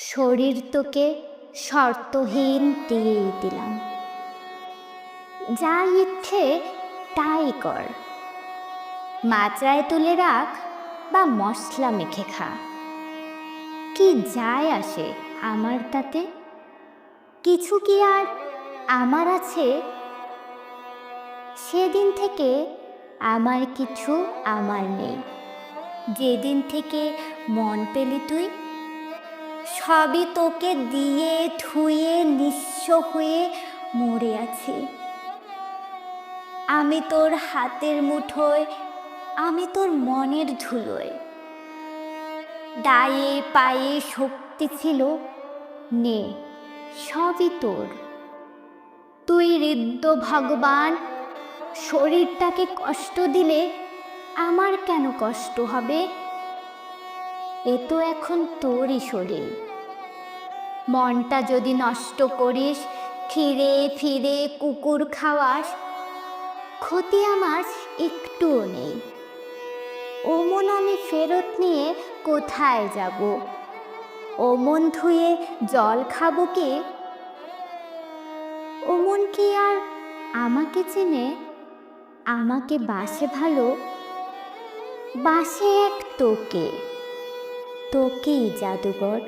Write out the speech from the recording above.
শরীর তোকে শর্তহীন দিয়েই দিলাম। যা ইচ্ছে তাই কর। মাত্রায় তুলে রাখ বা মশলা মেখে খা। কি যায় আসে আমার তাতে? কিছু কি আর আমার আছে? সেদিন থেকে আমার কিছু আমার নেই। যেদিন থেকে মন পেলি তুই সবই তোকে দিয়ে, ধুয়ে, নিঃস্ব হয়ে মরে আছি। আমি তোর হাতের মুঠোয়, আমি তোর মনের ধুলোয়। ডায়ে পায়ে শক্তি ছিল, নে, সবই তোর। তুই হৃদ্য ভগবান, শরীরটাকে কষ্ট দিলে আমার কেন কষ্ট হবে? এ তো এখন তোরই শরীর। মনটা যদি নষ্ট করিস, ফিরে ফিরে কুকুর খাওয়াস, ক্ষতি আমার একটুও নেই। ও মন আমি ফেরত নিয়ে কোথায় যাব? ও মন ধুয়ে জল খাব কে? ও মন কি আর আমাকে চেনে? আমাকে বাসে ভালো? বাসে এক তোকে। তোকেই জাদুঘর।